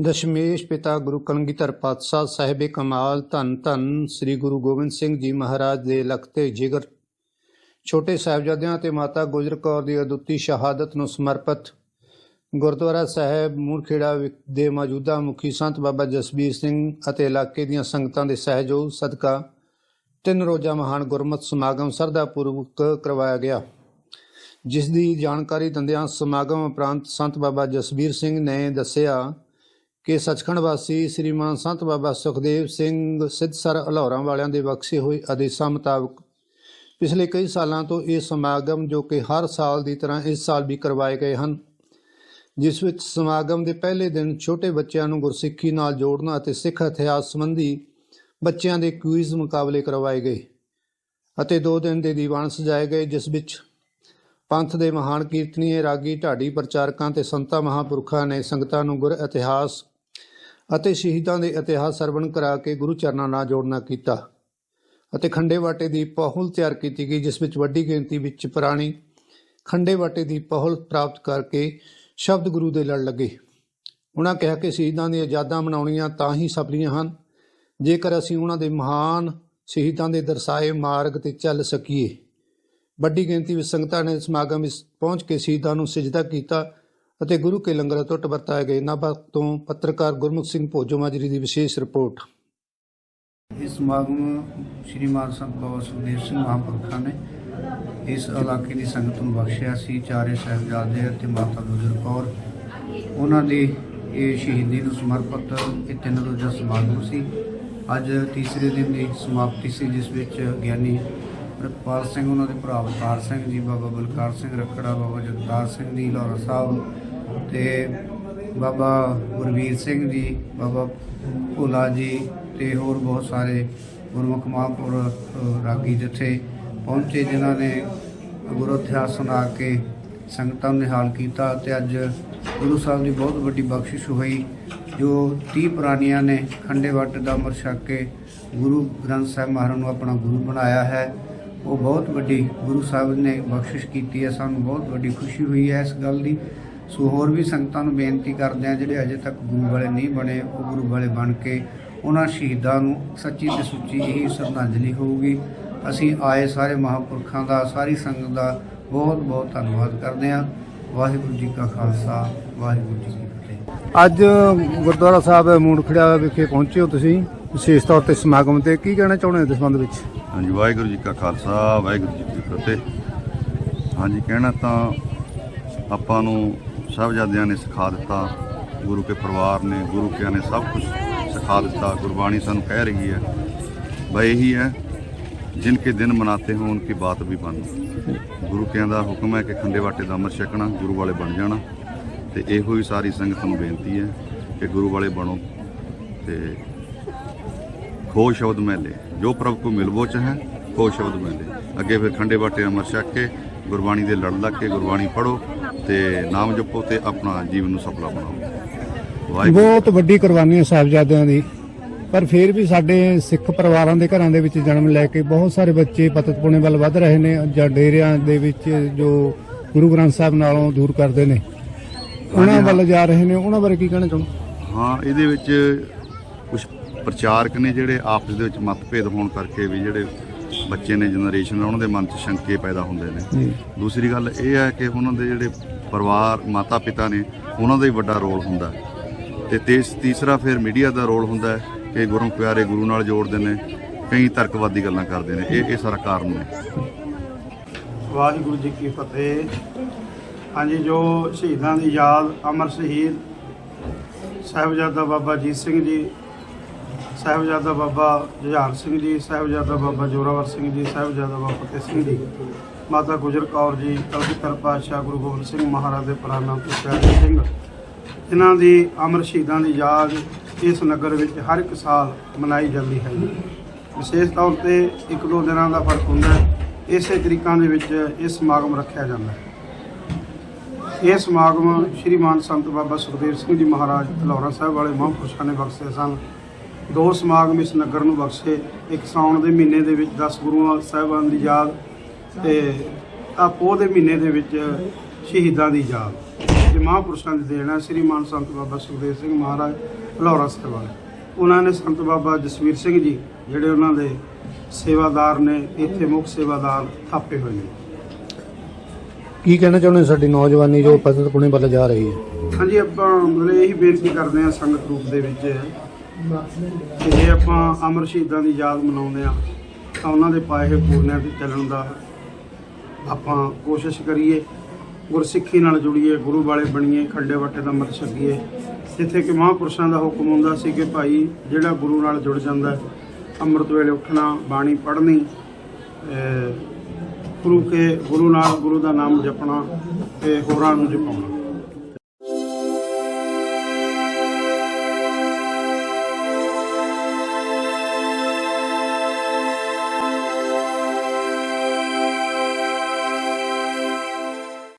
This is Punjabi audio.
ਦਸ਼ਮੇਸ਼ ਪਿਤਾ ਗੁਰੂ ਕਲਗੀਧਰ ਪਾਤਸ਼ਾਹ ਸਾਹਿਬੇ ਕਮਾਲ ਧੰਨ ਧੰਨ ਸ੍ਰੀ ਗੁਰੂ ਗੋਬਿੰਦ ਸਿੰਘ ਜੀ ਮਹਾਰਾਜ ਦੇ ਲਖਤੇ ਜਿਗਰ। ਛੋਟੇ ਸਾਹਿਬਜ਼ਾਦਿਆਂ ਤੇ ਮਾਤਾ ਗੁਜਰ ਕੌਰ ਦੀ ਅਦੁੱਤੀ ਸ਼ਹਾਦਤ ਨੂੰ ਸਮਰਪਿਤ ਗੁਰਦੁਆਰਾ ਸਾਹਿਬ ਮੂਰਖੇੜਾ ਵਿ- ਦੇ ਮੌਜੂਦਾ ਮੁਖੀ ਸੰਤ ਬਾਬਾ ਜਸਬੀਰ ਸਿੰਘ ਅਤੇ ਇਲਾਕੇ ਦੀਆਂ ਸੰਗਤਾਂ ਦੇ ਸਹਿਯੋਗ ਸਦਕਾ ਤਿੰਨ ਰੋਜ਼ਾ ਮਹਾਨ ਗੁਰਮਤਿ ਸਮਾਗਮ ਸਰਦਾਪੂਰਵਕ ਕਰਵਾਇਆ ਗਿਆ। ਜਿਸ ਦੀ ਜਾਣਕਾਰੀ ਦਿੰਦਿਆਂ ਸਮਾਗਮ ਉਪਰੰਤ ਸੰਤ ਬਾਬਾ ਜਸਬੀਰ ਸਿੰਘ ਨੇ ਦੱਸਿਆ ਕਿ ਸੱਚਖੰਡ ਵਾਸੀ ਸ੍ਰੀਮਾਨ ਸੰਤ ਬਾਬਾ ਸੁਖਦੇਵ ਸਿੰਘ ਸਿੱਧਸਰ ਹਲੌਰਾਂ ਵਾਲਿਆਂ ਦੇ ਬਖਸ਼ੇ ਹੋਏ ਆਦੇਸ਼ਾਂ ਮੁਤਾਬਕ ਪਿਛਲੇ ਕਈ ਸਾਲਾਂ ਤੋਂ ਇਹ ਸਮਾਗਮ ਜੋ ਕਿ ਹਰ ਸਾਲ ਦੀ ਤਰ੍ਹਾਂ ਇਸ ਸਾਲ ਵੀ ਕਰਵਾਏ ਗਏ ਹਨ, ਜਿਸ ਵਿੱਚ ਸਮਾਗਮ ਦੇ ਪਹਿਲੇ ਦਿਨ ਛੋਟੇ ਬੱਚਿਆਂ ਨੂੰ ਗੁਰਸਿੱਖੀ ਨਾਲ ਜੋੜਨਾ ਅਤੇ ਸਿੱਖ ਇਤਿਹਾਸ ਸੰਬੰਧੀ ਬੱਚਿਆਂ ਦੇ ਕੁਇਜ਼ ਮੁਕਾਬਲੇ ਕਰਵਾਏ ਗਏ ਅਤੇ ਦੋ ਦਿਨ ਦੇ ਦੀਵਾਨ ਸਜਾਏ ਗਏ, ਜਿਸ ਵਿੱਚ ਪੰਥ ਦੇ ਮਹਾਨ ਕੀਰਤਨੀਏ, ਰਾਗੀ, ਢਾਡੀ ਪ੍ਰਚਾਰਕਾਂ ਤੇ ਸੰਤਾਂ, ਮਹਾਂਪੁਰਖਾਂ ਨੇ ਸੰਗਤਾਂ ਨੂੰ ਗੁਰ ਇਤਿਹਾਸ ਅਤੇ ਸ਼ਹੀਦਾਂ ਦੇ ਇਤਿਹਾਸ ਸਰਵਣ ਕਰਾ ਕੇ ਗੁਰੂ ਚਰਨਾਂ ਨਾਲ ਜੋੜਨਾ ਕੀਤਾ ਅਤੇ ਖੰਡੇ ਵਾਟੇ ਦੀ ਪਹੁਲ ਤਿਆਰ ਕੀਤੀ ਗਈ, ਜਿਸ ਵਿੱਚ ਵੱਡੀ ਗਿਣਤੀ ਵਿੱਚ ਪੁਰਾਣੀ ਖੰਡੇ ਵਾਟੇ ਦੀ ਪਹੁਲ ਪ੍ਰਾਪਤ ਕਰਕੇ ਸ਼ਬਦ ਗੁਰੂ ਦੇ ਲੜ ਲੱਗੇ। ਉਹਨਾਂ ਕਿਹਾ ਕਿ ਸ਼ਹੀਦਾਂ ਦੀਆਂ ਯਾਦਾਂ ਮਨਾਉਣੀਆਂ ਤਾਂ ਹੀ ਸਫਲੀਆਂ ਹਨ, ਜੇਕਰ ਅਸੀਂ ਉਹਨਾਂ ਦੇ ਮਹਾਨ ਸ਼ਹੀਦਾਂ ਦੇ ਦਰਸਾਏ ਮਾਰਗ ਤੇ ਚੱਲ ਸਕੀਏ। ਵੱਡੀ ਗਿਣਤੀ ਵਿੱਚ ਸੰਗਤਾਂ ਨੇ ਸਮਾਗਮ ਵਿੱਚ ਪਹੁੰਚ ਕੇ ਸ਼ਹੀਦਾਂ ਨੂੰ ਸਜਦਾ ਕੀਤਾ ਅਤੇ ਗੁਰੂ ਕੇ ਲੰਗਰ ਤੋਂ ਵਰਤਾਏ ਗਏ। ਨਾਭਾ ਤੋਂ ਪੱਤਰਕਾਰ ਗੁਰਮੁਖ ਸਿੰਘ ਭੋਜੋ ਮਾਜਰੀ ਦੀ ਵਿਸ਼ੇਸ਼ ਰਿਪੋਰਟ। ਇਸ ਸਮਾਗਮ ਸ਼੍ਰੀ ਸ਼੍ਰੀਮਾਨ ਸੰਤ ਬਾਬਾ ਸੁਖਦੇਵ ਸਿੰਘ ਮਹਾਂਪੁਰਖਾਂ ਨੇ ਇਸ ਇਲਾਕੇ ਦੀ ਸੰਗਤ ਨੂੰ ਬਖਸ਼ਿਆ ਸੀ। ਚਾਰੇ ਸਾਹਿਬਜ਼ਾਦੇ ਅਤੇ ਮਾਤਾ ਗੁਜਰ ਕੌਰ, ਉਹਨਾਂ ਦੀ ਇਹ ਸ਼ਹੀਦੀ ਨੂੰ ਸਮਰਪਿਤ ਇਹ ਤਿੰਨ ਰੋਜ਼ਾ ਸਮਾਗਮ ਸੀ। ਅੱਜ ਤੀਸਰੇ ਦਿਨ ਦੀ ਸਮਾਪਤੀ ਸੀ, ਜਿਸ ਵਿੱਚ ਗਿਆਨੀ ਰਪਾਲ ਸਿੰਘ, ਉਹਨਾਂ ਦੇ ਭਰਾ ਅਵਤਾਰ ਸਿੰਘ ਜੀ, ਬਾਬਾ ਬਲਕਾਰ ਸਿੰਘ ਰੱਖੜਾ, ਬਾਬਾ ਜਗਤਾਰ ਸਿੰਘ ਜੀ, ਲਾਹੌਰਾ ਸਾਹਿਬ ਤੇ ਬਾਬਾ ਗੁਰਵੀਰ ਸਿੰਘ ਜੀ, ਬਾਬਾ ਭੋਲਾ ਜੀ ਤੇ ਹੋਰ ਬਹੁਤ ਸਾਰੇ ਗੁਰਮੁਖ ਮਹਾਂਪੁਰ ਰਾਗੀ ਜਿੱਥੇ ਪਹੁੰਚੇ, ਜਿਨ੍ਹਾਂ ਨੇ ਗੁਰੂ ਇਤਿਹਾਸ ਸੁਣਾ ਕੇ ਸੰਗਤਾਂ ਨੂੰ ਨਿਹਾਲ ਕੀਤਾ ਤੇ ਅੱਜ ਗੁਰੂ ਸਾਹਿਬ ਦੀ ਬਹੁਤ ਵੱਡੀ ਬਖਸ਼ਿਸ਼ ਹੋਈ, ਜੋ 30 ਪ੍ਰਾਣੀਆਂ ਨੇ ਖੰਡੇ ਵੱਟ ਦਾ ਅਮਰ ਛੱਕ ਕੇ ਗੁਰੂ ਗ੍ਰੰਥ ਸਾਹਿਬ ਮਹਾਰਾਜ ਨੂੰ ਆਪਣਾ ਗੁਰੂ ਬਣਾਇਆ ਹੈ। ਉਹ ਬਹੁਤ ਵੱਡੀ ਗੁਰੂ ਸਾਹਿਬ ਨੇ ਬਖਸ਼ਿਸ਼ ਕੀਤੀ ਹੈ, ਸਾਨੂੰ ਬਹੁਤ ਵੱਡੀ ਖੁਸ਼ੀ ਹੋਈ ਹੈ ਇਸ ਗੱਲ ਦੀ। ਸੋ ਹੋਰ ਵੀ ਸੰਗਤਾਂ ਨੂੰ ਬੇਨਤੀ ਕਰਦੇ ਆ ਜਿਹੜੇ ਅਜੇ ਤੱਕ ਗੁਰੂ ਵਾਲੇ ਨਹੀਂ ਬਣੇ, ਉਹ ਗੁਰੂ ਵਾਲੇ ਬਣ ਕੇ ਉਹਨਾਂ ਸ਼ਹੀਦਾਂ ਨੂੰ ਸੱਚੀ ਤੇ ਸੁੱਚੀ ਇਹੀ ਸ਼ਰਧਾਂਜਲੀ ਹੋਊਗੀ। ਅਸੀਂ ਆਏ ਸਾਰੇ ਮਹਾਂਪੁਰਖਾਂ ਦਾ, ਸਾਰੀ ਸੰਗਤ ਦਾ ਬਹੁਤ ਬਹੁਤ ਧੰਨਵਾਦ ਕਰਦੇ ਹਾਂ। ਵਾਹਿਗੁਰੂ ਜੀ ਕਾ ਖਾਲਸਾ, ਵਾਹਿਗੁਰੂ ਜੀ ਕੀ ਫਤਿਹ। ਅੱਜ ਗੁਰਦੁਆਰਾ ਸਾਹਿਬ ਮੂੜਖੜਾ ਵਿਖੇ ਪਹੁੰਚੇ ਹੋ ਤੁਸੀਂ, ਵਿਸ਼ੇਸ਼ ਤੌਰ ਤੇ ਸਮਾਗਮ ਤੇ। ਕੀ ਕਹਿਣਾ ਚਾਹੁੰਦੇ ਹੋ ਇਸ ਸੰਬੰਧ ਵਿੱਚ? ਹਾਂਜੀ, ਵਾਹਿਗੁਰੂ ਜੀ ਕਾ ਖਾਲਸਾ, ਵਾਹਿਗੁਰੂ ਜੀ ਕੀ ਫਤਿਹ। ਹਾਂਜੀ, ਕਹਿਣਾ ਤਾਂ ਆਪਾਂ ਨੂੰ ਸਾਹਿਬਜ਼ਾਦਿਆਂ ਨੇ ਸਿਖਾ ਦਿੱਤਾ, ਗੁਰੂ ਕੇ ਪਰਿਵਾਰ ਨੇ, ਗੁਰੂ ਕਿਆਂ ਨੇ ਸਭ ਕੁਝ ਸਿਖਾ ਦਿੱਤਾ, ਗੁਰਬਾਣੀ ਸਾਨੂੰ ਕਹਿ ਰਹੀ ਹੈ। ਬਈ ਇਹੀ ਹੈ, ਜਿਨ ਕੇ ਦਿਨ ਮਨਾਤੇ ਹੋ ਉਨਕੀ ਬਾਤ ਵੀ ਬਣ ਗੁਰੂ ਕਿਆਂ ਦਾ ਹੁਕਮ ਹੈ ਕਿ ਖੰਡੇ ਵਾਟੇ ਦਾ ਅਮਰ ਛਕਣਾ, ਗੁਰੂ ਵਾਲੇ ਬਣ ਜਾਣਾ। ਤੇ ਇਹੋ ਹੀ ਸਾਰੀ ਸੰਗਤ ਨੂੰ ਬੇਨਤੀ ਹੈ ਕਿ ਗੁਰੂ ਵਾਲੇ ਬਣੋ ਤੇ ਖੋ ਸ਼ਬਦ ਮਹਿਲੇ ਜੋ ਪ੍ਰਭ ਕੋ ਮਿਲਵੋ ਚਾਹੈ ਖੋ ਸ਼ਬਦ ਮਹਿਲੇ ਅੱਗੇ ਫਿਰ ਖੰਡੇ ਬਾਟੇ ਅਮਰ ਛਕ ਕੇ ਗੁਰਬਾਣੀ ਦੇ ਲੜ ਲੱਗ ਕੇ ਗੁਰਬਾਣੀ ਪੜੋ ਤੇ ਨਾਮ ਜਪੋ ਤੇ ਆਪਣਾ ਜੀਵਨ ਨੂੰ ਸਫਲਾ ਬਣਾਓ। ਵਾਹਿਗੁਰੂ। ਬਹੁਤ ਵੱਡੀ ਕੁਰਬਾਨੀ ਹੈ ਸਾਹਿਬਜ਼ਾਦਿਆਂ ਦੀ। ਪਰ ਫਿਰ ਵੀ ਸਾਡੇ ਸਿੱਖ ਪਰਿਵਾਰਾਂ ਦੇ ਘਰਾਂ ਦੇ ਵਿੱਚ ਜਨਮ ਲੈ ਕੇ ਬਹੁਤ ਸਾਰੇ ਬੱਚੇ ਪਤਤ ਪੁਣੇ ਵੱਲ ਵੱਧ ਰਹੇ ਨੇ ਜਾਂ ਡੇਰਿਆਂ ਦੇ ਵਿੱਚ ਜੋ ਗੁਰੂ ਗ੍ਰੰਥ ਸਾਹਿਬ ਨਾਲੋਂ ਦੂਰ ਕਰਦੇ ਨੇ। ਉਹਨਾਂ ਵੱਲ ਜਾ ਰਹੇ ਨੇ। ਉਹਨਾਂ ਬਾਰੇ ਕੀ ਕਹਿਣਾ ਚਾਹੁੰਦੇ ਹਾਂ ਇਹਦੇ ਵਿੱਚ ਪ੍ਰਚਾਰਕ ਨੇ ਜਿਹੜੇ ਆਪਸ ਦੇ ਵਿੱਚ ਮਤਭੇਦ ਹੋਣ ਕਰਕੇ ਵੀ ਜਿਹੜੇ ਬੱਚੇ ਨੇ ਜਨਰੇਸ਼ਨ ਉਹਨਾਂ ਦੇ ਮਨ 'ਚ ਸ਼ੰਕੇ ਪੈਦਾ ਹੁੰਦੇ ਨੇ। ਜੀ। ਦੂਸਰੀ ਗੱਲ ਇਹ ਹੈ ਕਿ ਉਹਨਾਂ ਦੇ ਜਿਹੜੇ ਪਰਿਵਾਰ ਮਾਤਾ ਪਿਤਾ ਨੇ ਉਹਨਾਂ ਦਾ ਹੀ ਵੱਡਾ ਰੋਲ ਹੁੰਦਾ। ਤੇ ਤੀਸ- ਤੀਸਰਾ ਫਿਰ ਮੀਡੀਆ ਦਾ ਰੋਲ ਹੁੰਦਾ ਹੈ ਕਿ ਗੁਰੂ ਪਿਆਰੇ ਗੁਰੂ ਨਾਲ ਜੋੜਦੇ ਨੇ ਕਈ ਤਰਕਵਾਦੀ ਗੱਲਾਂ ਕਰਦੇ ਨੇ। ਇਹ ਇਹ ਸਾਰਾ ਕਾਰਨ ਹੈ। ਵਾਹਿਗੁਰੂ ਜੀ ਕੀ ਫਤਿਹ। ਹਾਂਜੀ ਜੋ ਸ਼ਹੀਦਾਂ ਦੀ ਯਾਦ ਅਮਰ ਸ਼ਹੀਦ ਸਾਹਿਬਜ਼ਾਦਾ ਬਾਬਾ ਜੀਤ ਸਿੰਘ ਜੀ ਸਾਹਿਬਜ਼ਾਦਾ ਬਾਬਾ ਜੁਝਾਰ ਸਿੰਘ ਜੀ, ਸਾਹਿਬਜ਼ਾਦਾ ਬਾਬਾ ਜੋਰਾਵਰ ਸਿੰਘ ਜੀ, ਸਾਹਿਬਜ਼ਾਦਾ ਬਾਬਾ ਫਤਿਹ ਸਿੰਘ ਜੀ, ਮਾਤਾ ਗੁਜਰ ਕੌਰ ਜੀ, ਕਲਗੀਧਰ ਪਾਤਸ਼ਾਹ ਗੁਰੂ ਗੋਬਿੰਦ ਸਿੰਘ ਮਹਾਰਾਜ ਦੇ ਪ੍ਰਾਣਾ ਤੇ ਪਿਆਰੇ ਸਿੰਘ। ਇਹਨਾਂ ਦੀ ਅਮਰ ਸ਼ਹੀਦਾਂ ਦੀ ਯਾਦ ਇਸ ਨਗਰ ਵਿੱਚ ਹਰ ਇੱਕ ਸਾਲ ਮਨਾਈ ਜਾਂਦੀ ਹੈ ਵਿਸ਼ੇਸ਼ ਤੌਰ ਤੇ ਇੱਕ ਦੋ ਦਿਨਾਂ ਦਾ ਫ਼ਰਕ ਹੁੰਦਾ ਹੈ। ਇਸੇ ਤਰੀਕਾਂ ਦੇ ਵਿੱਚ ਇਹ ਸਮਾਗਮ ਰੱਖਿਆ ਜਾਂਦਾ ਹੈ। ਇਹ ਸਮਾਗਮ ਸ਼੍ਰੀ ਮਾਨ ਸੰਤ ਬਾਬਾ ਸੁਖਦੇਵ ਸਿੰਘ ਜੀ ਮਹਾਰਾਜ ਲਾਹੌਰਾ ਸਾਹਿਬ ਵਾਲੇ ਮਹਾਂਪੁਰਸ਼ਾਂ ਨੇ ਬਖਸ਼ੇ ਸਨ। ਦੋ ਸਮਾਗਮ ਇਸ ਨਗਰ ਨੂੰ ਬਖਸ਼ੇ। ਇੱਕ ਸਾਉਣ ਦੇ ਮਹੀਨੇ ਦੇ ਵਿੱਚ 10 ਗੁਰੂਆਂ ਸਾਹਿਬਾਨ ਦੀ ਯਾਦ ਤੇ ਆ ਪੋਹ ਦੇ ਮਹੀਨੇ ਦੇ ਵਿੱਚ ਸ਼ਹੀਦਾਂ ਦੀ ਯਾਦ। ਇਹ ਮਹਾਂਪੁਰਸ਼ਾਂ ਦੀ ਦੇਣ ਸ੍ਰੀ ਮਾਨ ਸੰਤ ਬਾਬਾ ਸੁਖਦੇਵ ਸਿੰਘ ਮਹਾਰਾਜ ਲਾਹੌਰਾ ਸਾਹਿਬ ਉਹਨਾਂ ਨੇ ਸੰਤ ਬਾਬਾ ਜਸਵੀਰ ਸਿੰਘ ਜੀ ਜਿਹੜੇ ਉਹਨਾਂ ਦੇ ਸੇਵਾਦਾਰ ਨੇ ਇੱਥੇ ਮੁੱਖ ਸੇਵਾਦਾਰ ਥਾਪੇ ਹੋਏ ਨੇ। ਕੀ ਕਹਿਣਾ ਚਾਹੁੰਦੇ ਸਾਡੀ ਨੌਜਵਾਨੀ ਜੋ ਪਤਨ ਪੁਣੇ ਵੱਲ ਜਾ ਰਹੀ ਹੈ? ਹਾਂਜੀ ਆਪਾਂ ਮਤਲਬ ਇਹੀ ਬੇਨਤੀ ਕਰਦੇ ਹਾਂ ਸੰਗਤ ਰੂਪ ਦੇ ਵਿੱਚ ਜੇ ਆਪਾਂ ਅਮਰ ਸ਼ਹੀਦਾਂ ਦੀ ਯਾਦ ਮਨਾਉਂਦੇ ਆ ਤਾਂ ਉਹਨਾਂ ਦੇ ਪਾਏ ਹੋਏ ਪੂਰਨਿਆਂ ਤੇ ਚੱਲਣ ਦਾ ਆਪਾਂ ਕੋਸ਼ਿਸ਼ ਕਰੀਏ, ਗੁਰਸਿੱਖੀ ਨਾਲ ਜੁੜੀਏ, ਗੁਰੂ ਵਾਲੇ ਬਣੀਏ, ਖੰਡੇ ਵੱਟੇ ਦਾ ਮਤ ਛਕੀਏ ਜਿੱਥੇ ਕਿ ਮਹਾਂਪੁਰਸ਼ਾਂ ਦਾ ਹੁਕਮ ਹੁੰਦਾ ਸੀ ਕਿ ਭਾਈ ਜਿਹੜਾ ਗੁਰੂ ਨਾਲ ਜੁੜ ਜਾਂਦਾ ਅੰਮ੍ਰਿਤ ਵੇਲੇ ਉੱਠਣਾ, ਬਾਣੀ ਪੜ੍ਹਨੀ ਗੁਰੂ ਕੇ ਗੁਰੂ ਨਾਲ ਗੁਰੂ ਦਾ ਨਾਮ ਜਪਣਾ ਤੇ ਹੋਰਾਂ ਨੂੰ ਜਪਾਉਣਾ।